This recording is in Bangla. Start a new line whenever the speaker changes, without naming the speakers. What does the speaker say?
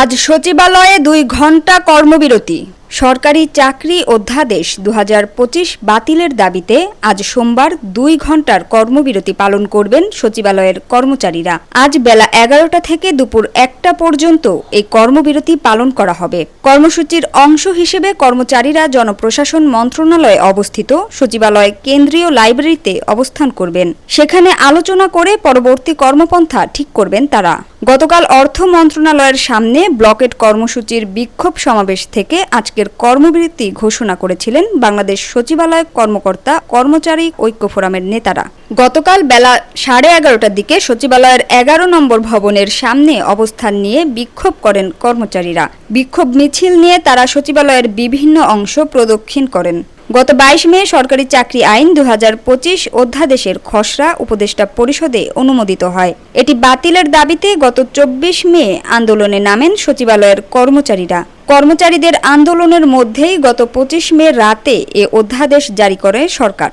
আজ সচিবালয়ে দুই ঘণ্টা কর্মবিরতি। সরকারি চাকরি অধ্যাদেশ দু হাজার পঁচিশ বাতিলের দাবিতে আজ সোমবার দুই ঘণ্টার কর্মবিরতি পালন করবেন সচিবালয়ের কর্মচারীরা। আজ বেলা এগারোটা থেকে দুপুর একটা পর্যন্ত এই কর্মবিরতি পালন করা হবে। কর্মসূচির অংশ হিসেবে কর্মচারীরা জনপ্রশাসন মন্ত্রণালয়ে অবস্থিত, সচিবালয় কেন্দ্রীয় লাইব্রেরিতে অবস্থান করবেন। সেখানে আলোচনা করে পরবর্তী কর্মপন্থা ঠিক করবেন তারা। গতকাল অর্থ মন্ত্রণালয়ের সামনে ব্লকেট কর্মসূচির বিক্ষোভ সমাবেশ থেকে আজকের কর্মবিরতি ঘোষণা করেছিলেন বাংলাদেশ সচিবালয় কর্মকর্তা, কর্মচারী ঐক্য ফোরামের নেতারা। গতকাল বেলা সাড়ে এগারোটার দিকে সচিবালয়ের এগারো নম্বর ভবনের সামনে অবস্থান নিয়ে বিক্ষোভ করেন কর্মচারীরা। বিক্ষোভ মিছিল নিয়ে তারা সচিবালয়ের বিভিন্ন অংশ প্রদক্ষিণ করেন। গত বাইশ মে সরকারি চাকরি আইন দুহাজার পঁচিশ অধ্যাদেশের খসড়া উপদেষ্টা পরিষদে অনুমোদিত হয়। এটি বাতিলের দাবিতে গত চব্বিশ মে আন্দোলনে নামেন সচিবালয়ের কর্মচারীরা। কর্মচারীদের আন্দোলনের মধ্যেই গত পঁচিশ মে রাতে এ অধ্যাদেশ জারি করে সরকার।